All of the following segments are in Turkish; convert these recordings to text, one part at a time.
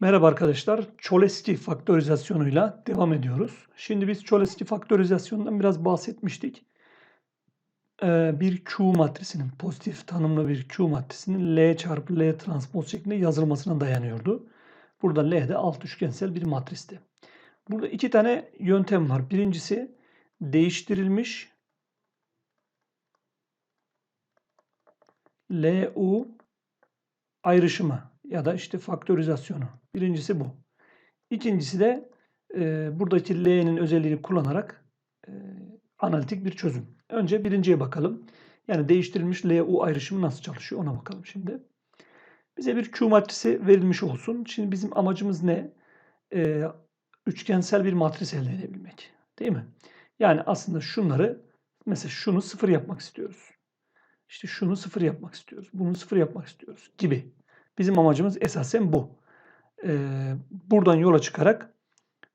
Merhaba arkadaşlar. Cholesky faktörizasyonuyla devam ediyoruz. Şimdi biz Cholesky faktörizasyonundan biraz bahsetmiştik. Ee, bir Q matrisinin, pozitif tanımlı bir Q matrisinin L çarpı L transpoz şeklinde yazılmasına dayanıyordu. Burada L de alt üçgensel bir matristi. Burada iki tane yöntem var. Birincisi değiştirilmiş LU ayrışımı ya da işte faktörizasyonu. Birincisi bu. İkincisi de e, buradaki L'nin özelliğini kullanarak e, analitik bir çözüm. Önce birinciye bakalım. Yani değiştirilmiş LU ayrışımı nasıl çalışıyor ona bakalım şimdi. Bize bir Q matrisi verilmiş olsun. Şimdi bizim amacımız ne? E, üçgensel bir matris elde edebilmek. Değil mi? Yani aslında şunları mesela şunu sıfır yapmak istiyoruz. İşte şunu sıfır yapmak istiyoruz. Bunu sıfır yapmak istiyoruz gibi. Bizim amacımız esasen bu. Ee, buradan yola çıkarak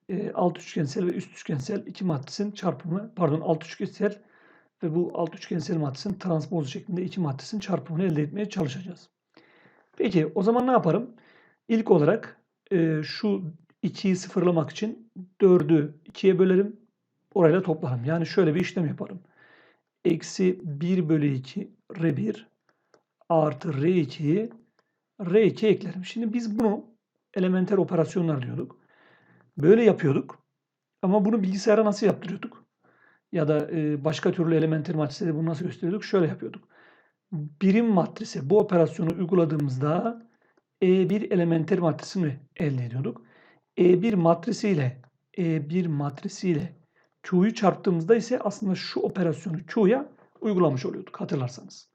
e, alt üçgensel ve üst üçgensel iki matrisin çarpımı, pardon alt üçgensel ve bu alt üçgensel matrisin transpoz şeklinde iki matrisin çarpımını elde etmeye çalışacağız. Peki o zaman ne yaparım? İlk olarak e, şu 2'yi sıfırlamak için 4'ü 2'ye bölerim. Orayla toplarım. Yani şöyle bir işlem yaparım. Eksi 1 bölü 2 R1 artı R2'yi R2 eklerim. Şimdi biz bunu elementer operasyonlar diyorduk. Böyle yapıyorduk. Ama bunu bilgisayara nasıl yaptırıyorduk? Ya da başka türlü elementer matrisede bunu nasıl gösteriyorduk? Şöyle yapıyorduk. Birim matrise bu operasyonu uyguladığımızda E1 elementer matrisini elde ediyorduk. E1 matrisiyle E1 matrisiyle Q'yu çarptığımızda ise aslında şu operasyonu Q'ya uygulamış oluyorduk hatırlarsanız.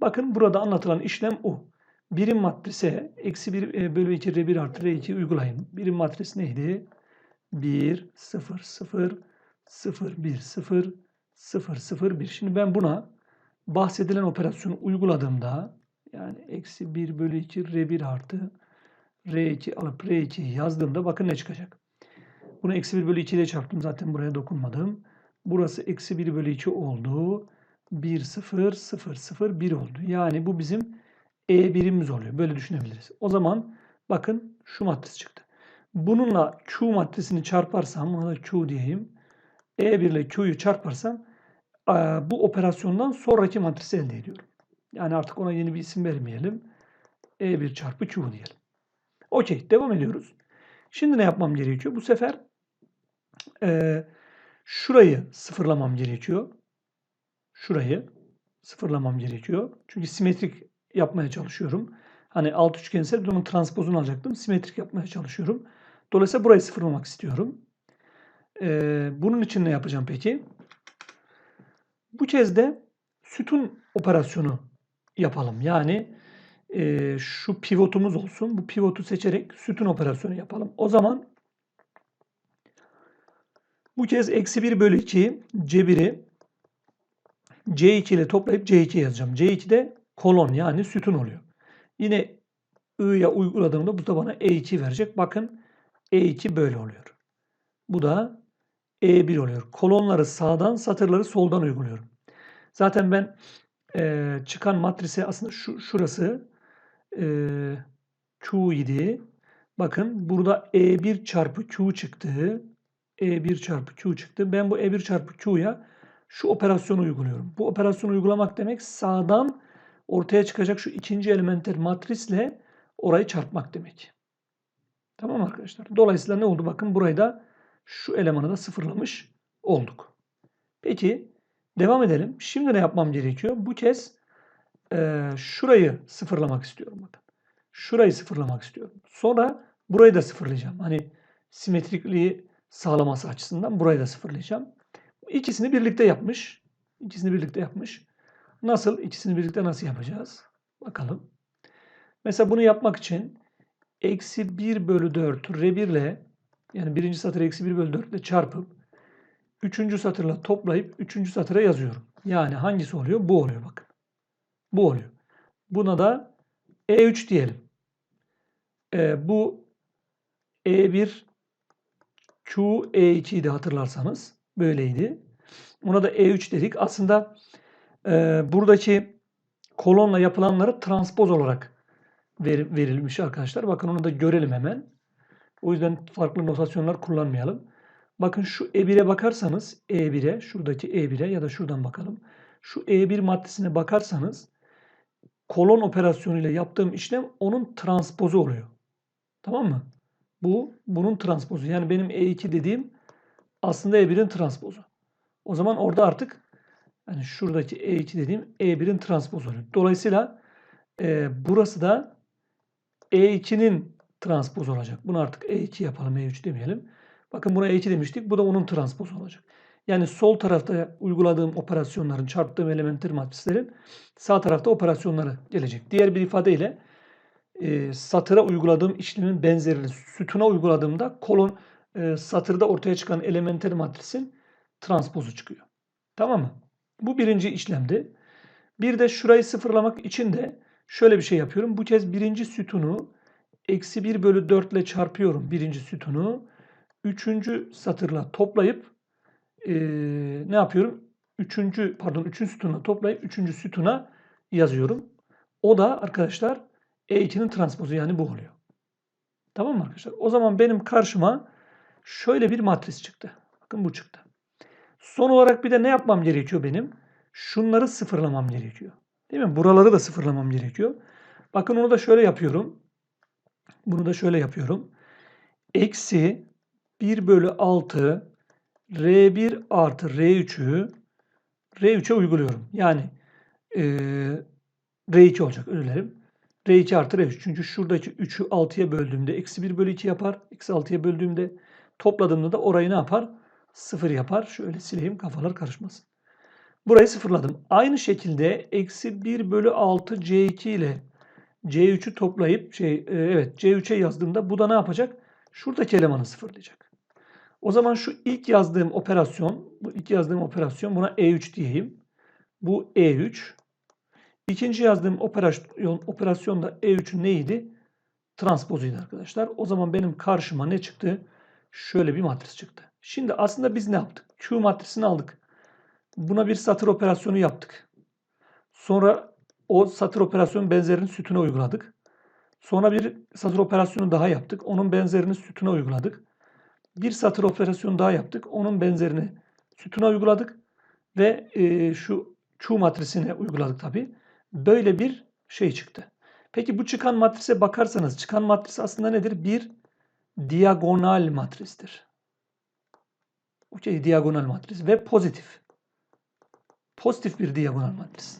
Bakın burada anlatılan işlem o. Birim matrise eksi 1 bölü 2 R1 artı R2 uygulayın. Birim matris neydi? 1, 0, 0, 0, 1, 0, 0, 0, 1. Şimdi ben buna bahsedilen operasyonu uyguladığımda yani eksi 1 bölü 2 R1 artı R2 alıp R2'yi yazdığımda bakın ne çıkacak. Bunu eksi 1 bölü 2 ile çarptım. Zaten buraya dokunmadım. Burası eksi 1 bölü 2 oldu. 1, 0, 0, 0, 1 oldu. Yani bu bizim e birimimiz oluyor. Böyle düşünebiliriz. O zaman bakın şu matris çıktı. Bununla Q matrisini çarparsam, buna da Q diyeyim. E1 ile Q'yu çarparsam bu operasyondan sonraki matrisi elde ediyorum. Yani artık ona yeni bir isim vermeyelim. E1 çarpı Q diyelim. Okey. Devam ediyoruz. Şimdi ne yapmam gerekiyor? Bu sefer e, şurayı sıfırlamam gerekiyor. Şurayı sıfırlamam gerekiyor. Çünkü simetrik yapmaya çalışıyorum. Hani alt üçgense bunun transpozunu alacaktım. Simetrik yapmaya çalışıyorum. Dolayısıyla burayı sıfırlamak istiyorum. Ee, bunun için ne yapacağım peki? Bu kez de sütun operasyonu yapalım. Yani e, şu pivotumuz olsun. Bu pivotu seçerek sütun operasyonu yapalım. O zaman bu kez eksi 1 bölü 2 C1'i C2 ile toplayıp C2 yazacağım. C2'de kolon yani sütun oluyor. Yine I'ya uyguladığımda bu da bana E2 verecek. Bakın E2 böyle oluyor. Bu da E1 oluyor. Kolonları sağdan, satırları soldan uyguluyorum. Zaten ben e, çıkan matrise aslında şu şurası e, Q idi. Bakın burada E1 çarpı Q çıktı. E1 çarpı Q çıktı. Ben bu E1 çarpı Q'ya şu operasyonu uyguluyorum. Bu operasyonu uygulamak demek sağdan ortaya çıkacak şu ikinci elementer matrisle orayı çarpmak demek. Tamam arkadaşlar. Dolayısıyla ne oldu? Bakın burayı da şu elemanı da sıfırlamış olduk. Peki devam edelim. Şimdi ne yapmam gerekiyor? Bu kez e, şurayı sıfırlamak istiyorum. Bakın. Şurayı sıfırlamak istiyorum. Sonra burayı da sıfırlayacağım. Hani simetrikliği sağlaması açısından burayı da sıfırlayacağım. İkisini birlikte yapmış. İkisini birlikte yapmış. Nasıl? İkisini birlikte nasıl yapacağız? Bakalım. Mesela bunu yapmak için eksi 1 bölü 4 R1 ile yani birinci satır eksi 1 bölü 4 ile çarpıp üçüncü satırla toplayıp üçüncü satıra yazıyorum. Yani hangisi oluyor? Bu oluyor bakın. Bu oluyor. Buna da E3 diyelim. Ee, bu E1 Q E2 idi hatırlarsanız. Böyleydi. Ona da E3 dedik. Aslında e, buradaki kolonla yapılanları transpoz olarak ver- verilmiş arkadaşlar. Bakın onu da görelim hemen. O yüzden farklı notasyonlar kullanmayalım. Bakın şu E1'e bakarsanız E1'e şuradaki E1'e ya da şuradan bakalım. Şu E1 maddesine bakarsanız kolon operasyonuyla yaptığım işlem onun transpozu oluyor. Tamam mı? Bu bunun transpozu. Yani benim E2 dediğim aslında E1'in transpozu. O zaman orada artık yani şuradaki E2 dediğim E1'in transpozu oluyor. Dolayısıyla e, burası da E2'nin transpozu olacak. Bunu artık E2 yapalım, E3 demeyelim. Bakın buna E2 demiştik. Bu da onun transpozu olacak. Yani sol tarafta uyguladığım operasyonların, çarptığım elementer matrislerin sağ tarafta operasyonları gelecek. Diğer bir ifadeyle e, satıra uyguladığım işlemin benzerini sütuna uyguladığımda kolon e, satırda ortaya çıkan elementer matrisin transpozu çıkıyor. Tamam mı? Bu birinci işlemdi. Bir de şurayı sıfırlamak için de şöyle bir şey yapıyorum. Bu kez birinci sütunu eksi 1 bölü 4 ile çarpıyorum birinci sütunu. Üçüncü satırla toplayıp eee, ne yapıyorum? Üçüncü pardon üçüncü sütunla toplayıp üçüncü sütuna yazıyorum. O da arkadaşlar E2'nin transpozu yani bu oluyor. Tamam mı arkadaşlar? O zaman benim karşıma şöyle bir matris çıktı. Bakın bu çıktı. Son olarak bir de ne yapmam gerekiyor benim? Şunları sıfırlamam gerekiyor. Değil mi? Buraları da sıfırlamam gerekiyor. Bakın onu da şöyle yapıyorum. Bunu da şöyle yapıyorum. Eksi 1 bölü 6 R1 artı R3'ü R3'e uyguluyorum. Yani eee, R2 olacak özür dilerim. R2 artı R3. Çünkü şuradaki 3'ü 6'ya böldüğümde eksi 1 bölü 2 yapar. Eksi 6'ya böldüğümde topladığımda da orayı ne yapar? 0 yapar. Şöyle sileyim kafalar karışmasın. Burayı sıfırladım. Aynı şekilde eksi 1 bölü 6 C2 ile C3'ü toplayıp şey e, evet C3'e yazdığımda bu da ne yapacak? Şuradaki elemanı sıfırlayacak. O zaman şu ilk yazdığım operasyon, bu ilk yazdığım operasyon buna E3 diyeyim. Bu E3. İkinci yazdığım operasyon, operasyon da E3'ün neydi? Transpozuydu arkadaşlar. O zaman benim karşıma ne çıktı? Şöyle bir matris çıktı. Şimdi aslında biz ne yaptık? Q matrisini aldık. Buna bir satır operasyonu yaptık. Sonra o satır operasyonun benzerini sütuna uyguladık. Sonra bir satır operasyonu daha yaptık. Onun benzerini sütuna uyguladık. Bir satır operasyonu daha yaptık. Onun benzerini sütuna uyguladık. Ve e, şu Q matrisine uyguladık tabi. Böyle bir şey çıktı. Peki bu çıkan matrise bakarsanız çıkan matris aslında nedir? Bir diagonal matristir. Okey, diagonal matris ve pozitif. Pozitif bir diagonal matris.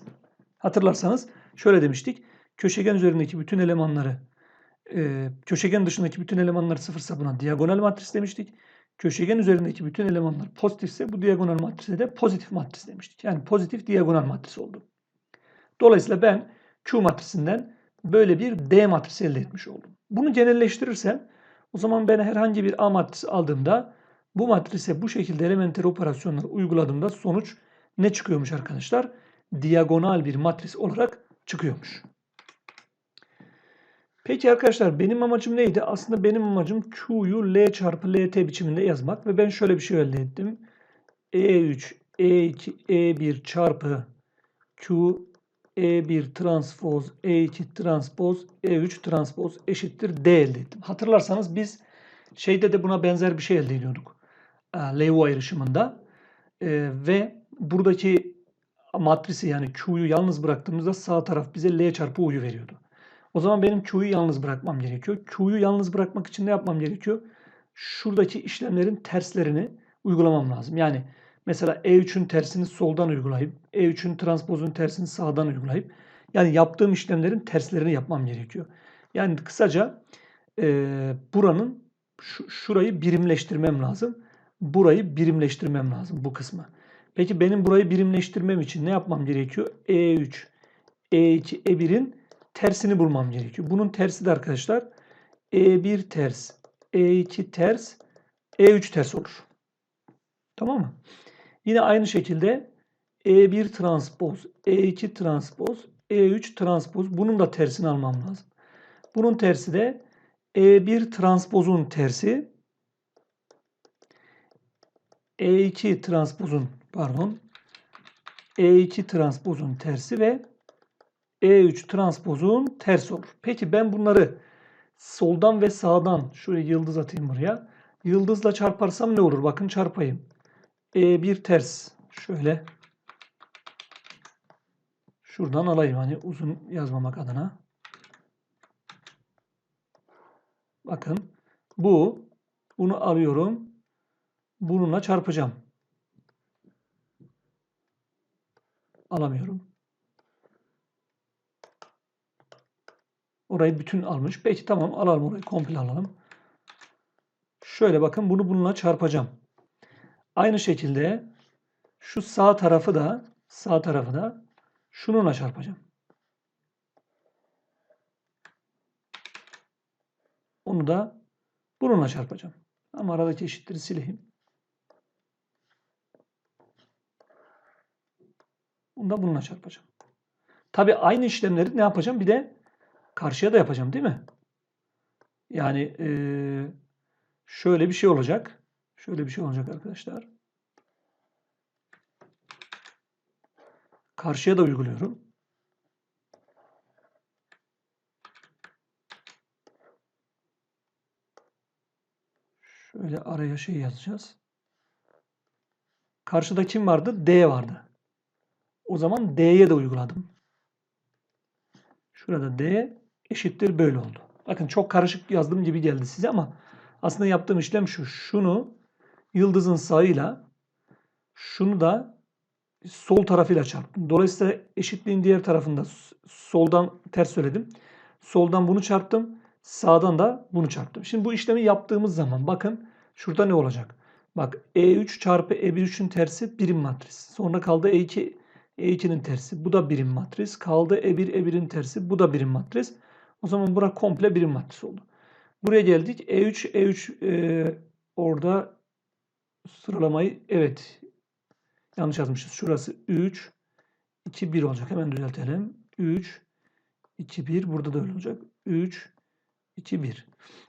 Hatırlarsanız şöyle demiştik. Köşegen üzerindeki bütün elemanları e, köşegen dışındaki bütün elemanlar sıfırsa buna diagonal matris demiştik. Köşegen üzerindeki bütün elemanlar pozitifse bu diagonal matrise de pozitif matris demiştik. Yani pozitif diagonal matris oldu. Dolayısıyla ben Q matrisinden böyle bir D matrisi elde etmiş oldum. Bunu genelleştirirsem o zaman ben herhangi bir A matrisi aldığımda bu matrise bu şekilde elementer operasyonlar uyguladığımda sonuç ne çıkıyormuş arkadaşlar? Diagonal bir matris olarak çıkıyormuş. Peki arkadaşlar benim amacım neydi? Aslında benim amacım Q'yu L çarpı LT biçiminde yazmak ve ben şöyle bir şey elde ettim. E3, E2, E1 çarpı Q, E1 transpoz, E2 transpoz, E3 transpoz eşittir D elde ettim. Hatırlarsanız biz şeyde de buna benzer bir şey elde ediyorduk. Leo ayrışımında. Ee, ve buradaki matrisi yani Q'yu yalnız bıraktığımızda sağ taraf bize L çarpı U'yu veriyordu. O zaman benim Q'yu yalnız bırakmam gerekiyor. Q'yu yalnız bırakmak için ne yapmam gerekiyor? Şuradaki işlemlerin terslerini uygulamam lazım. Yani mesela E3'ün tersini soldan uygulayıp, E3'ün transpozun tersini sağdan uygulayıp, yani yaptığım işlemlerin terslerini yapmam gerekiyor. Yani kısaca e, buranın şu, şurayı birimleştirmem lazım. Burayı birimleştirmem lazım bu kısmı. Peki benim burayı birimleştirmem için ne yapmam gerekiyor? E3, E2, E1'in tersini bulmam gerekiyor. Bunun tersi de arkadaşlar E1 ters, E2 ters, E3 ters olur. Tamam mı? Yine aynı şekilde E1 transpoz, E2 transpoz, E3 transpoz. Bunun da tersini almam lazım. Bunun tersi de E1 transpozun tersi E2 transpozun pardon E2 transpozun tersi ve E3 transpozun ters olur. Peki ben bunları soldan ve sağdan şöyle yıldız atayım buraya. Yıldızla çarparsam ne olur? Bakın çarpayım. E1 ters. Şöyle şuradan alayım hani uzun yazmamak adına. Bakın bu bunu alıyorum. Bununla çarpacağım. Alamıyorum. Orayı bütün almış. Peki tamam alalım orayı komple alalım. Şöyle bakın bunu bununla çarpacağım. Aynı şekilde şu sağ tarafı da sağ tarafı da şununla çarpacağım. Onu da bununla çarpacağım. Ama aradaki eşitleri sileyim. Bunu da bununla çarpacağım. Tabi aynı işlemleri ne yapacağım? Bir de karşıya da yapacağım değil mi? Yani eee, şöyle bir şey olacak. Şöyle bir şey olacak arkadaşlar. Karşıya da uyguluyorum. Şöyle araya şey yazacağız. Karşıda kim vardı? D vardı. O zaman D'ye de uyguladım. Şurada D eşittir böyle oldu. Bakın çok karışık yazdığım gibi geldi size ama aslında yaptığım işlem şu. Şunu yıldızın sağıyla şunu da sol tarafıyla çarptım. Dolayısıyla eşitliğin diğer tarafında soldan ters söyledim. Soldan bunu çarptım. Sağdan da bunu çarptım. Şimdi bu işlemi yaptığımız zaman bakın şurada ne olacak? Bak E3 çarpı E1'in tersi birim matris. Sonra kaldı E2 E2'nin tersi. Bu da birim matris. Kaldı E1 E1'in tersi. Bu da birim matris. O zaman bura komple birim matris oldu. Buraya geldik. E3 E3 e, orada sıralamayı evet yanlış yazmışız. Şurası 3 2 1 olacak. Hemen düzeltelim. 3 2 1 burada da öyle olacak. 3 2 1.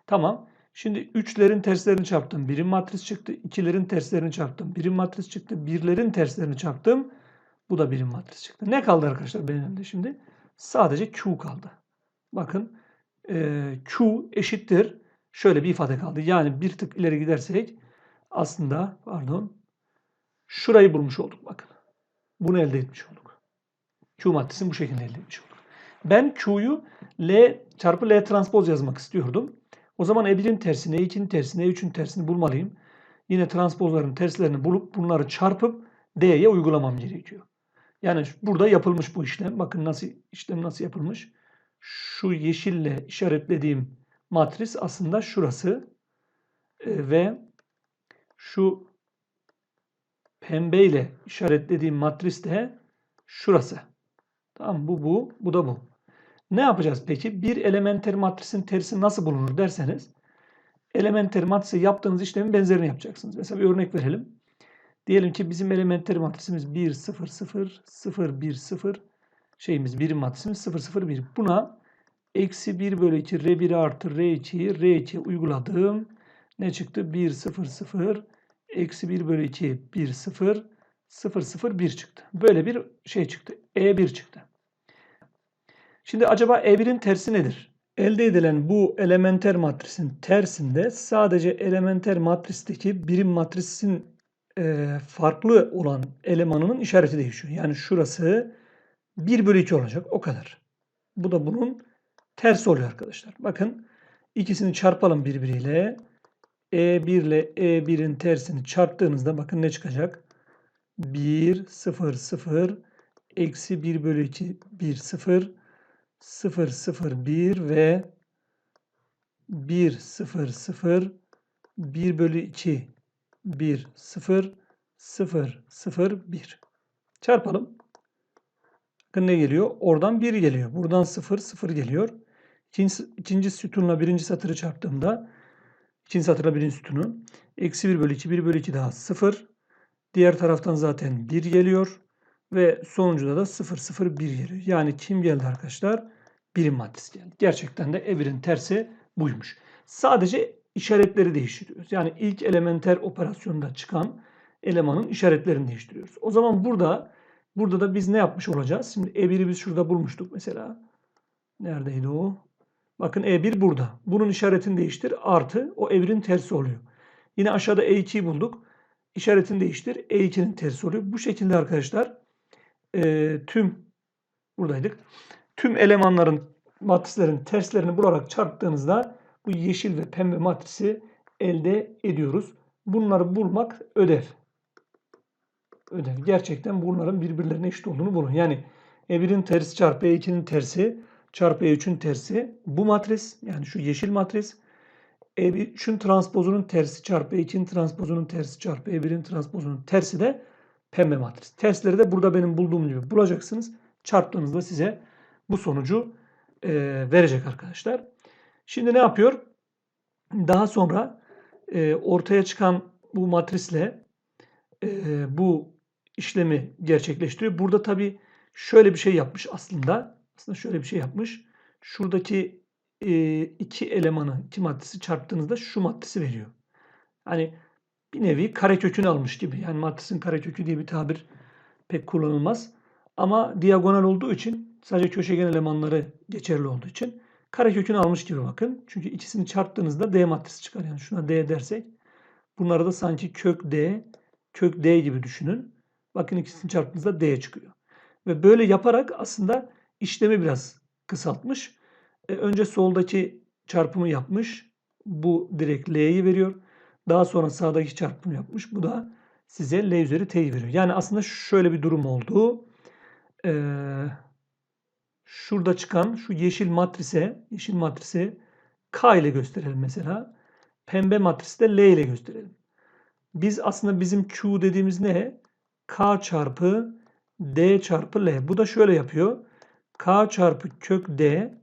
Tamam. Şimdi 3'lerin terslerini çarptım. Birim matris çıktı. 2'lerin terslerini çarptım. Birim matris çıktı. 1'lerin terslerini çarptım. Bu da birim matris çıktı. Ne kaldı arkadaşlar benim elimde şimdi? Sadece Q kaldı. Bakın e, Q eşittir. Şöyle bir ifade kaldı. Yani bir tık ileri gidersek aslında pardon şurayı bulmuş olduk bakın. Bunu elde etmiş olduk. Q maddesini bu şekilde elde etmiş olduk. Ben Q'yu L çarpı L transpoz yazmak istiyordum. O zaman E1'in tersini, E2'nin tersini, E3'ün tersini bulmalıyım. Yine transpozların terslerini bulup bunları çarpıp D'ye uygulamam gerekiyor. Yani burada yapılmış bu işlem. Bakın nasıl işlem nasıl yapılmış. Şu yeşille işaretlediğim matris aslında şurası. E, ve şu pembeyle işaretlediğim matris de şurası. Tamam bu bu, bu da bu. Ne yapacağız peki? Bir elementer matrisin tersi nasıl bulunur derseniz elementer matrise yaptığınız işlemin benzerini yapacaksınız. Mesela bir örnek verelim. Diyelim ki bizim elementer matrisimiz 1 0 0 0 1 0 şeyimiz birim matrisimiz 0 0 1. Buna eksi 1 bölü 2 R1 artı R2'yi R2'ye uyguladığım ne çıktı? 1 0 0 eksi 1 bölü 2 1 0 0 0 1 çıktı. Böyle bir şey çıktı. E1 çıktı. Şimdi acaba E1'in tersi nedir? Elde edilen bu elementer matrisin tersinde sadece elementer matristeki birim matrisin e, farklı olan elemanının işareti değişiyor. Yani şurası 1 bölü 2 olacak. O kadar. Bu da bunun tersi oluyor arkadaşlar. Bakın ikisini çarpalım birbiriyle. E1 ile E1'in tersini çarptığınızda bakın ne çıkacak? 1, 0, 0, eksi 1 bölü 2, 1, 0, 0, 0, 1 ve 1, 0, 0, 1 bölü 2, 1, 0, 0, 0, 1. Çarpalım. Bakın ne geliyor? Oradan 1 geliyor. Buradan 0, 0 geliyor. İkinci, ikinci sütunla birinci satırı çarptığımda ikinci satırla birinci sütunu eksi 1 bölü 2, 1 bölü 2 daha 0. Diğer taraftan zaten 1 geliyor. Ve sonuncuda da 0, 0, 1 geliyor. Yani kim geldi arkadaşlar? Birim maddesi geldi. Gerçekten de E1'in tersi buymuş. Sadece işaretleri değiştiriyoruz. Yani ilk elementer operasyonda çıkan elemanın işaretlerini değiştiriyoruz. O zaman burada Burada da biz ne yapmış olacağız? Şimdi E1'i biz şurada bulmuştuk mesela. Neredeydi o? Bakın E1 burada. Bunun işaretini değiştir. Artı o E1'in tersi oluyor. Yine aşağıda E2'yi bulduk. İşaretini değiştir. E2'nin tersi oluyor. Bu şekilde arkadaşlar e, tüm buradaydık. Tüm elemanların matrislerin terslerini bularak çarptığınızda bu yeşil ve pembe matrisi elde ediyoruz. Bunları bulmak ödev. Ödev. Gerçekten bunların birbirlerine eşit olduğunu bulun. Yani E1'in tersi çarpı E2'nin tersi çarpı E3'ün tersi bu matris yani şu yeşil matris E3'ün transpozunun tersi çarpı E2'nin transpozunun tersi çarpı E1'in transpozunun tersi de pembe matris. Tersleri de burada benim bulduğum gibi bulacaksınız. Çarptığınızda size bu sonucu e, verecek arkadaşlar. Şimdi ne yapıyor? Daha sonra e, ortaya çıkan bu matrisle e, bu işlemi gerçekleştiriyor. Burada tabi şöyle bir şey yapmış aslında. Aslında şöyle bir şey yapmış. Şuradaki e, iki elemanı, iki matrisi çarptığınızda şu matrisi veriyor. Hani bir nevi karekökünü almış gibi. Yani matrisin karekökü diye bir tabir pek kullanılmaz. Ama diagonal olduğu için sadece köşegen elemanları geçerli olduğu için karekökünü almış gibi bakın. Çünkü ikisini çarptığınızda D matrisi çıkar. Yani şuna D dersek bunları da sanki kök D, kök D gibi düşünün. Bakın ikisini çarptığınızda D çıkıyor. Ve böyle yaparak aslında işlemi biraz kısaltmış. E, önce soldaki çarpımı yapmış. Bu direkt L'yi veriyor. Daha sonra sağdaki çarpımı yapmış. Bu da size L üzeri T'yi veriyor. Yani aslında şöyle bir durum oldu. Ee, şurada çıkan şu yeşil matrise, yeşil matrise K ile gösterelim mesela. Pembe matrisi de L ile gösterelim. Biz aslında bizim Q dediğimiz ne? K çarpı D çarpı L. Bu da şöyle yapıyor. K çarpı kök D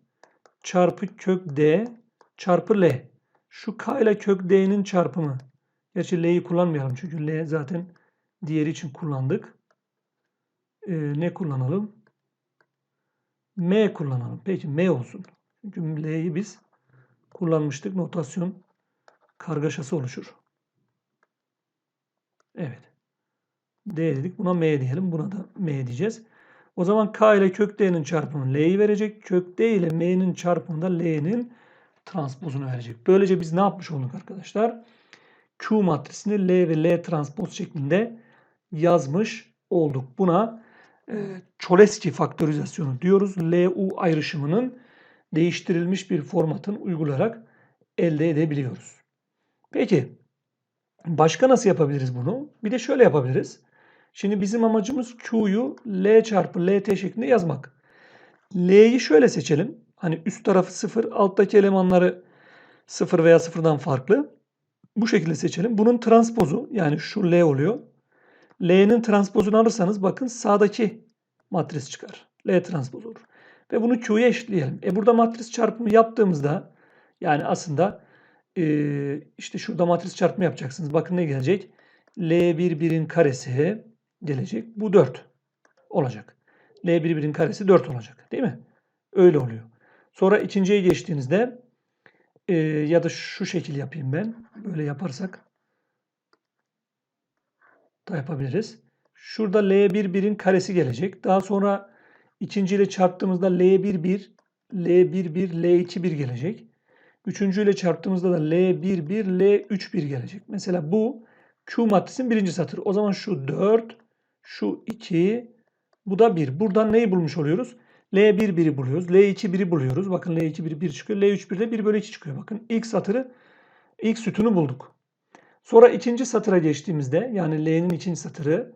çarpı kök D çarpı L. Şu K ile kök D'nin çarpımı. Gerçi L'yi kullanmayalım çünkü L zaten diğeri için kullandık. Ee, ne kullanalım? M kullanalım. Peki M olsun. Çünkü L'yi biz kullanmıştık. Notasyon kargaşası oluşur. Evet. D dedik. Buna M diyelim. Buna da M diyeceğiz. O zaman K ile kök D'nin çarpımı L'yi verecek. Kök D ile M'nin çarpımı da L'nin transpozunu verecek. Böylece biz ne yapmış olduk arkadaşlar? Q matrisini L ve L transpoz şeklinde yazmış olduk. Buna e, Cholesky faktörizasyonu diyoruz. LU ayrışımının değiştirilmiş bir formatın uygulayarak elde edebiliyoruz. Peki başka nasıl yapabiliriz bunu? Bir de şöyle yapabiliriz. Şimdi bizim amacımız Q'yu L çarpı LT şeklinde yazmak. L'yi şöyle seçelim. Hani üst tarafı 0, alttaki elemanları 0 veya 0'dan farklı. Bu şekilde seçelim. Bunun transpozu yani şu L oluyor. L'nin transpozunu alırsanız bakın sağdaki matris çıkar. L transpoz olur. Ve bunu Q'ya eşitleyelim. E burada matris çarpımı yaptığımızda yani aslında e, işte şurada matris çarpımı yapacaksınız. Bakın ne gelecek? L11'in karesi gelecek. Bu 4 olacak. L11'in karesi 4 olacak. Değil mi? Öyle oluyor. Sonra ikinciye geçtiğinizde e, ya da şu şekil yapayım ben. Böyle yaparsak da yapabiliriz. Şurada L11'in karesi gelecek. Daha sonra ikinciyle çarptığımızda L11, L11, L21 gelecek. Üçüncüyle çarptığımızda da L11, L31 gelecek. Mesela bu Q matrisin birinci satırı. O zaman şu 4, şu 2, bu da 1. Buradan neyi bulmuş oluyoruz? L1 1'i buluyoruz. L2 1'i buluyoruz. Bakın L2 1 1 çıkıyor. L3 1 de 1 bölü 2 çıkıyor. Bakın ilk satırı, ilk sütunu bulduk. Sonra ikinci satıra geçtiğimizde yani L'nin ikinci satırı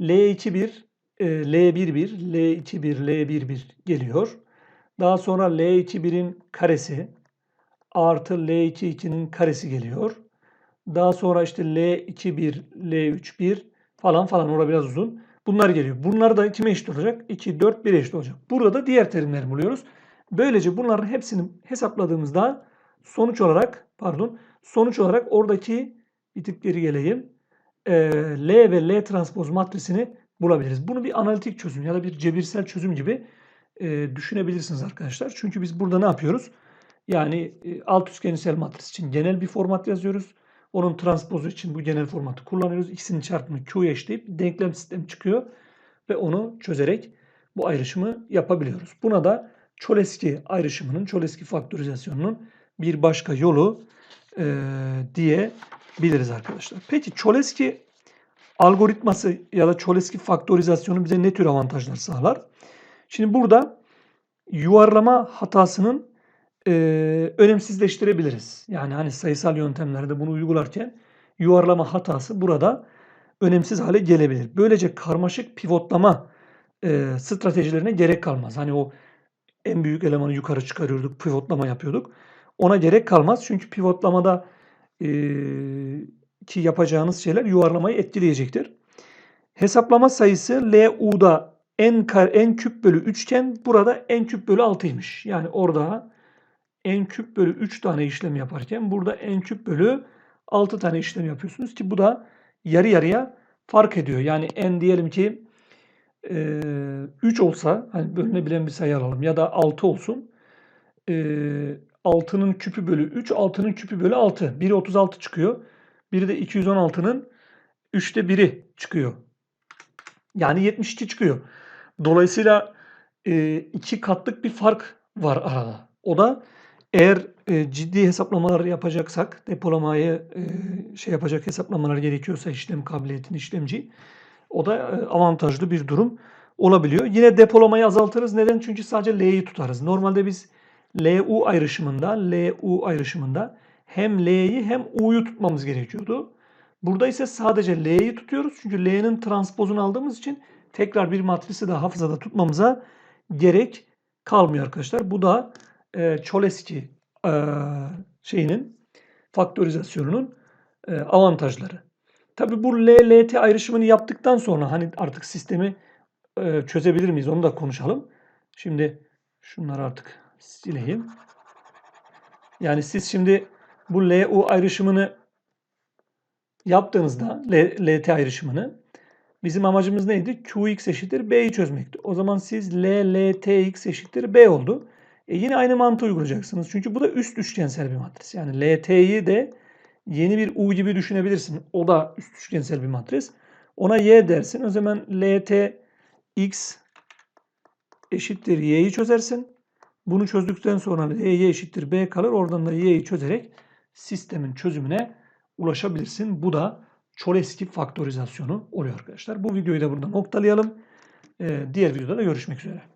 L2 1, L1 1, L2 1, L1 1 geliyor. Daha sonra L2 1'in karesi artı L2 2'nin karesi geliyor. Daha sonra işte L2 1, L3 1 falan falan orada biraz uzun. Bunlar geliyor. Bunlar da kime eşit olacak? 2, 4, 1 eşit olacak. Burada da diğer terimleri buluyoruz. Böylece bunların hepsini hesapladığımızda sonuç olarak pardon sonuç olarak oradaki bir tık geri geleyim. E, L ve L transpoz matrisini bulabiliriz. Bunu bir analitik çözüm ya da bir cebirsel çözüm gibi e, düşünebilirsiniz arkadaşlar. Çünkü biz burada ne yapıyoruz? Yani e, alt üçgensel matris için genel bir format yazıyoruz. Onun transpozu için bu genel formatı kullanıyoruz. İkisinin çarpımını Q'ya eşleyip denklem sistemi çıkıyor. ve onu çözerek bu ayrışımı yapabiliyoruz. Buna da Cholesky ayrışımının, Cholesky faktorizasyonunun bir başka yolu e, diyebiliriz arkadaşlar. Peki Cholesky algoritması ya da Cholesky faktorizasyonu bize ne tür avantajlar sağlar? Şimdi burada yuvarlama hatasının e, önemsizleştirebiliriz. Yani hani sayısal yöntemlerde bunu uygularken yuvarlama hatası burada önemsiz hale gelebilir. Böylece karmaşık pivotlama e, stratejilerine gerek kalmaz. Hani o en büyük elemanı yukarı çıkarıyorduk, pivotlama yapıyorduk. Ona gerek kalmaz. Çünkü pivotlamada e, ki yapacağınız şeyler yuvarlamayı etkileyecektir. Hesaplama sayısı LU'da n, kare, n küp bölü 3 iken burada n küp bölü 6'ymış. Yani orada n küp bölü 3 tane işlem yaparken burada n küp bölü 6 tane işlem yapıyorsunuz ki bu da yarı yarıya fark ediyor. Yani n diyelim ki e, 3 olsa hani bölünebilen bir sayı alalım ya da 6 olsun. E, 6'nın küpü bölü 3, 6'nın küpü bölü 6. Biri 36 çıkıyor. Biri de 216'nın 3'te 1'i çıkıyor. Yani 72 çıkıyor. Dolayısıyla e, iki katlık bir fark var arada. O da eğer e, ciddi hesaplamalar yapacaksak, depolamayı e, şey yapacak hesaplamalar gerekiyorsa işlem kabiliyetini işlemci, o da e, avantajlı bir durum olabiliyor. Yine depolamayı azaltırız. Neden? Çünkü sadece L'yi tutarız. Normalde biz LU ayrışımında, LU ayrışımında hem L'yi hem U'yu tutmamız gerekiyordu. Burada ise sadece L'yi tutuyoruz. Çünkü L'nin transpozunu aldığımız için tekrar bir matrisi daha hafızada tutmamıza gerek kalmıyor arkadaşlar. Bu da e, Cholesky e, şeyinin faktorizasyonunun e, avantajları. Tabi bu LLT ayrışımını yaptıktan sonra hani artık sistemi e, çözebilir miyiz onu da konuşalım. Şimdi şunları artık sileyim. Yani siz şimdi bu LU ayrışımını yaptığınızda LT ayrışımını bizim amacımız neydi? Qx eşittir B'yi çözmekti. O zaman siz LLTX eşittir B oldu. E yine aynı mantığı uygulayacaksınız. Çünkü bu da üst üçgensel bir matris. Yani LT'yi de yeni bir U gibi düşünebilirsin. O da üst üçgensel bir matris. Ona Y dersin. O zaman LT X eşittir Y'yi çözersin. Bunu çözdükten sonra Y eşittir B kalır. Oradan da Y'yi çözerek sistemin çözümüne ulaşabilirsin. Bu da Cholesky faktorizasyonu oluyor arkadaşlar. Bu videoyu da burada noktalayalım. Ee, diğer videoda da görüşmek üzere.